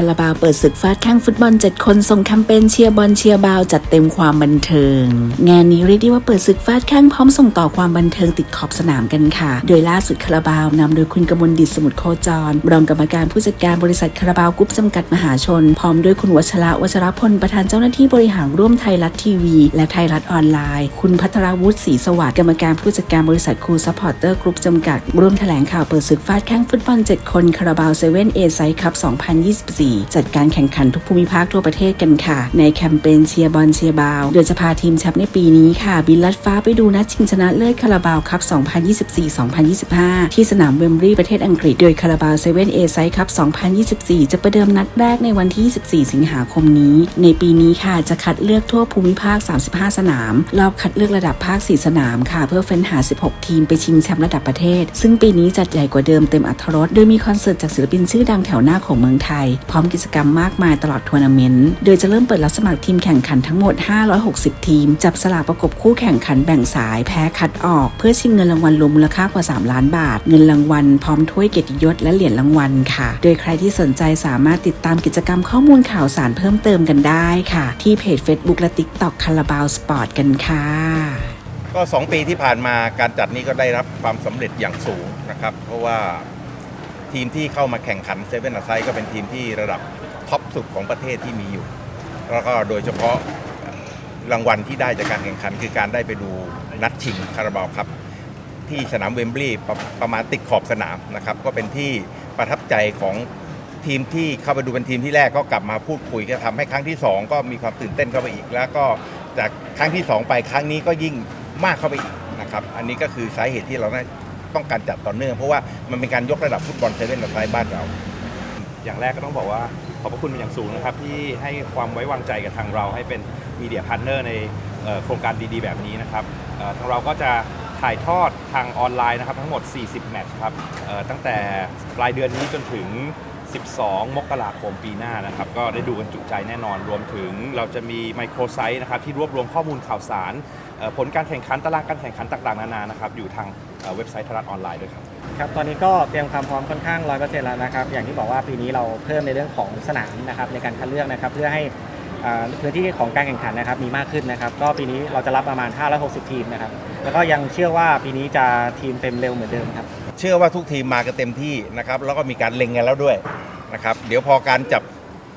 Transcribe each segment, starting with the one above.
าราบาวเปิดศึกฟาดแข้งฟุตบอล 7 คนส่งแคมเปญเชียร์บอลเชียร์บาวจัดเต็มความบันเทิง งานนี้เรียกได้ว่าเปิดศึกฟาดแข้งพร้อมส่งต่อความบันเทิงติดขอบสนามกันค่ะ โดยล่าสุดคาราบาวนำโดยคุณกมลดิษสมุทรโคจร รองกรรมการผู้จัดการบริษัทคาราบาวกรุ๊ปจำกัดมหาชน พร้อมด้วยคุณวัชระวัชรพลประธานเจ้าหน้าที่บริหารร่วมไทยรัฐทีวี และไทยรัฐออนไลน์ คุณพัทรวุฒิศรีสวัสดิ์กรรมการผู้จัดการบริษัทครูซัพพอร์เตอร์กรุ๊ปจำกัดร่วมแถลงข่าวเปิดศึกฟาดแข้งฟุตบอล 7 คนคาราบาวเซเว่นเอไซคัพ2024จัดการแข่งขันทุกภูมิภาคทั่วประเทศกันค่ะ ในแคมเปญเชียร์บอลเชียร์บาวโดยจะพาทีมแชมป์ในปีนี้ค่ะ บินลัดฟ้าไปดูนัดชิงชนะเลิศคาราบาวคัพ 2024-2025 ที่สนามเวมบลีประเทศอังกฤษ โดยคาราบาวเซเว่นเอไซคัพ 2024 จะประเดิมนัดแรกในวันที่ 24 สิงหาคมนี้ ในปีนี้ค่ะจะคัดเลือกทั่วภูมิภาค 35 สนาม รอบคัดเลือกระดับภาค 4 สนามค่ะ เพื่อเฟ้นหา 16 ทีมไปชิงแชมป์ระดับประเทศ ซึ่งปีนี้จัดใหญ่กว่าเดิมเต็มอัตรรสโดยมีคอนเสิร์ตจากศิลปินชื่อดังแถวหน้าของเมืองไทยพร้อมกิจกรรมมากมายตลอดทัวร์นาเมนต์ โดยจะเริ่มเปิดรับสมัครทีมแข่งขันทั้งหมด 560 ทีม จับสลากประกบคู่แข่งขันแบ่งสายแพ้คัดออก เพื่อชิงเงินรางวัลรวมมูลค่ากว่า 3 ล้านบาท เงินรางวัลพร้อมถ้วยเกียรติยศและเหรียญรางวัลค่ะ โดยใครที่สนใจสามารถติดตามกิจกรรมข้อมูลข่าวสารเพิ่มเติมกันได้ค่ะ ที่เพจ Facebook และ TikTok คาราบาวสปอร์ตกันค่ะก็ 2 ปีที่ผ่านมาการจัดนี้ก็ได้รับความสำเร็จอย่างสูงนะครับ เพราะว่า ทีมที่เข้ามาแข่งขันเซเว่นอาไซก็เป็นทีมที่ระดับท็อปสุดของประเทศที่มีอยู่ แล้วก็โดยเฉพาะรางวัลที่ได้จากการแข่งขัน คือการได้ไปดูนัดชิงคาราบาวครับ ที่สนามเวมบลีย์ประมาณติดขอบสนามนะครับ ก็เป็นที่ประทับใจของทีมที่เข้าไปดูเป็นทีมที่แรกก็กลับมาพูดคุยก็ทำให้ครั้งที่ 2 ก็มีความตื่นเต้นเข้าไปอีก แล้วก็จากครั้งที่ 2 ไปครั้งนี้ก็ยิ่งมากเข้าไปอีกนะครับ อันนี้ก็คือสาเหตุที่เรา ต้องการจัดต่อเนื่องเพราะว่ามันเป็นการยกระดับฟุตบอลเซเว่นในบ้านเรา อย่างแรกก็ต้องบอกว่าขอบพระคุณเป็นอย่างสูงนะครับ ที่ให้ความไว้วางใจกับทางเราให้เป็นมีเดียพาร์ทเนอร์ในโครงการดีๆ แบบนี้นะครับทางเราก็จะถ่ายทอดทางออนไลน์นะครับทั้งหมด 40 แมตช์ครับตั้งแต่ปลายเดือนนี้จนถึง 12 มกราคมปีหน้านะครับ ก็ได้ดูกันจุใจแน่นอนรวมถึงเราจะมีไมโครไซต์นะครับที่รวบรวมข้อมูลข่าวสาร ผลการแข่งขันตารางการแข่งขันต่างๆนานานะครับอยู่ทางเอ่อเว็บไซต์ไทยรัฐออนไลน์ด้วยครับครับตอนนี้ก็เตรียมความพร้อมค่อนข้างร้อยเปอร์เซ็นต์แล้วนะครับอย่างที่บอกว่าปีนี้เราเพิ่มในเรื่องของสนามนะครับในการคัดเลือกนะครับเพื่อให้อ่าพื้นที่ของการแข่งขันนะครับมีมากขึ้นนะครับ ก็ปีนี้เราจะรับประมาณ 560 ทีมนะครับ แล้วก็ยังเชื่อว่าปีนี้จะทีมเต็มเร็วเหมือนเดิมครับ เชื่อว่าทุกทีมมากันเต็มที่นะครับ แล้วก็มีการเล็งกันแล้วด้วยนะครับ เดี๋ยวพอการจับ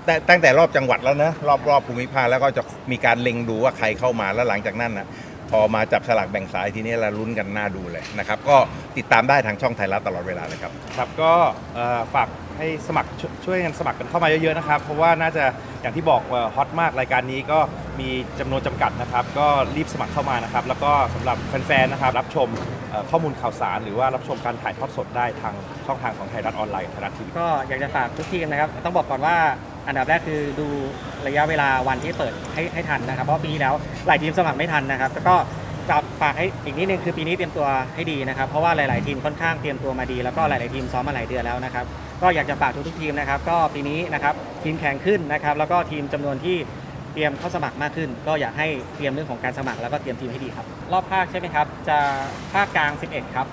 ตั้งตั้งแต่รอบจังหวัดแล้วนะรอบรอบภูมิภาคแล้วก็จะมีการเล็งดูว่าใครเข้ามาแล้วหลังจากนั้นนะ พอมาจับสลากแบ่งสายทีนี้เราลุ้นกันน่าดูเลยนะครับ ก็ติดตามได้ทางช่องไทยรัฐตลอดเวลาเลยครับ ครับก็เอ่อฝาก ให้สมัครชช่วยกันสมัครกันเข้ามาเยอะๆนะครับ เพราะว่าน่าจะอย่างที่บอกว่าฮอตมากรายการนี้ก็มีจำนวนจำกัดนะครับ ก็รีบสมัครเข้ามานะครับ แล้วก็สำหรับแฟนๆนะครับรับชมเอ่อข้อมูลข่าวสาร หรือว่ารับชมการถ่ายทอดสดได้ทางช่องทางของไทยรัฐออนไลน์กับไทยรัฐทีวี ก็อยากจะฝากทุกทีมนะครับ ต้องบอกก่อนว่าอันดับแรกคือดูระยะเวลาวันที่เปิดให้ให้ทันนะครับ เพราะปีที่แล้วหลายทีมสมัครไม่ทันนะครับแล้วก็ ฝากฝากให้อีกนิดนึงคือปีนี้เตรียมตัวให้ดีนะครับ เพราะว่าหลาย ๆ ทีมค่อนข้างเตรียมตัวมาดี แล้วก็หลาย ๆ ทีมซ้อมมาหลายเดือนแล้วนะครับ ก็อยากจะฝากทุกๆทีมนะครับ ก็ปีนี้นะครับทีมแข่งขึ้นนะครับ แล้วก็ทีมจำนวนที่เตรียมเข้าสมัครมากขึ้น ก็อยากให้เตรียมเรื่องของการสมัคร แล้วก็เตรียมทีมให้ดีครับ รอบภาคใช่ไหมครับ จะภาคกลาง 11 ครับ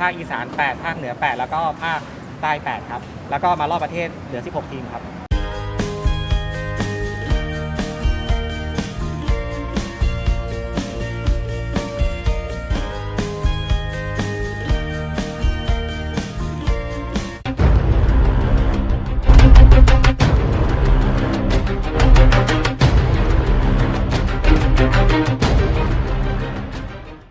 ภาคอีสาน 8 ภาคเหนือ 8 แล้วก็ภาคใต้ 8 ครับ แล้วก็มารอบประเทศเหลือ 16 ทีมครับ